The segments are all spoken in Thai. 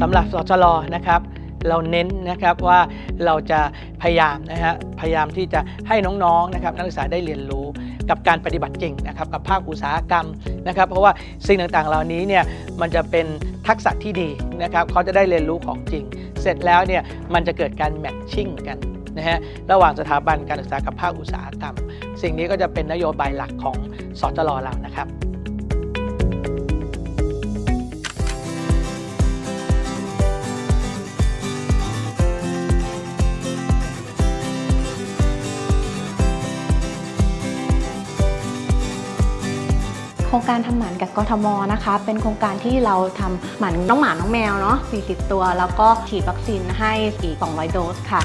สำหรับสจลนะครับเราเน้นนะครับว่าเราจะพยายามนะฮะพยายามที่จะให้น้องๆนะครับนักศึกษาได้เรียนรู้กับการปฏิบัติจริงนะครับกับภาคอุตสาหกรรมนะครับ เพราะว่าสิ่งต่างๆเหล่านี้เนี่ยมันจะเป็นทักษะที่ดีนะครับเขาจะได้เรียนรู้ของจริง เสร็จแล้วเนี่ยมันจะเกิดการแมทชิ่งกันนะฮะระหว่างสถาบันการศึกษากับภาคอุตสาหกรรม สิ่งนี้ก็จะเป็นนโยบายหลักของสจลเรานะครับ โครงการทำหมันกับกทมนะคะ เป็นโครงการที่เราทำหมันน้องหมาน้องแมวเนาะ40 ตัว แล้วก็ฉีดวัคซีนให้อีก 200 โดสค่ะ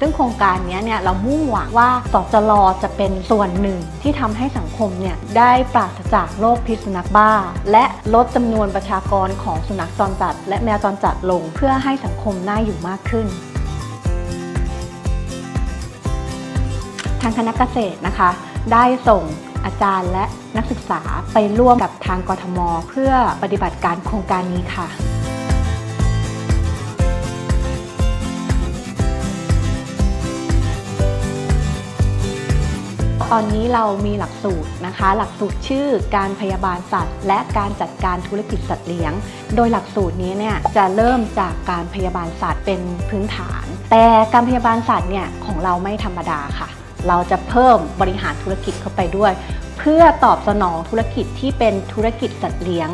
ซึ่งโครงการนี้เนี่ยเรามุ่งหวังว่าสจลจะเป็นส่วนหนึ่งที่ทำให้สังคมเนี่ยได้ปราศจากโรคพิษสุนัขบ้า และลดจำนวนประชากรของสุนัขจรจัด และแมวจรจัดลงเพื่อให้สังคมน่าอยู่มากขึ้นทางคณะเกษตรนะคะ ได้ส่ง อาจารย์และนักศึกษาไปร่วมกับทางกทม เพื่อปฏิบัติการโครงการนี้ค่ะตอนนี้เรามีหลักสูตรนะคะ หลักสูตรชื่อการพยาบาลสัตว์ และการจัดการธุรกิจสัตว์เลี้ยง โดยหลักสูตรนี้เนี่ยจะเริ่มจากการพยาบาลสัตว์เป็นพื้นฐาน แต่การพยาบาลสัตว์เนี่ยของเราไม่ธรรมดาค่ะ เราจะเพิ่มบริหารธุรกิจเข้าไปด้วย เพื่อตอบสนองธุรกิจที่เป็นธุรกิจสัตว์เลี้ยง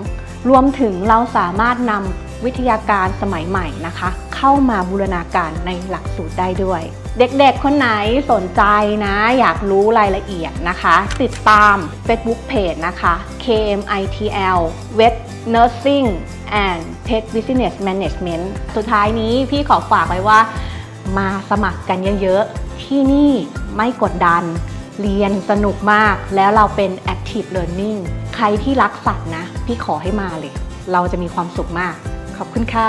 รวมถึงเราสามารถนำวิทยาการสมัยใหม่นะคะ เข้ามาบูรณาการในหลักสูตรได้ด้วย เด็กๆ คนไหนสนใจนะ อยากรู้รายละเอียดนะคะ ติดตาม Facebook Page นะคะ KMITL Vet Nursing and Pet Business Management สุดท้ายนี้พี่ขอฝากไว้ว่า มาสมัครกันเยอะๆที่นี่ ไม่กดดัน เรียนสนุกมาก แล้วเราเป็น Active Learning ใครที่รักสัตว์นะ พี่ขอให้มาเลย เราจะมีความสุขมาก ขอบคุณค่ะ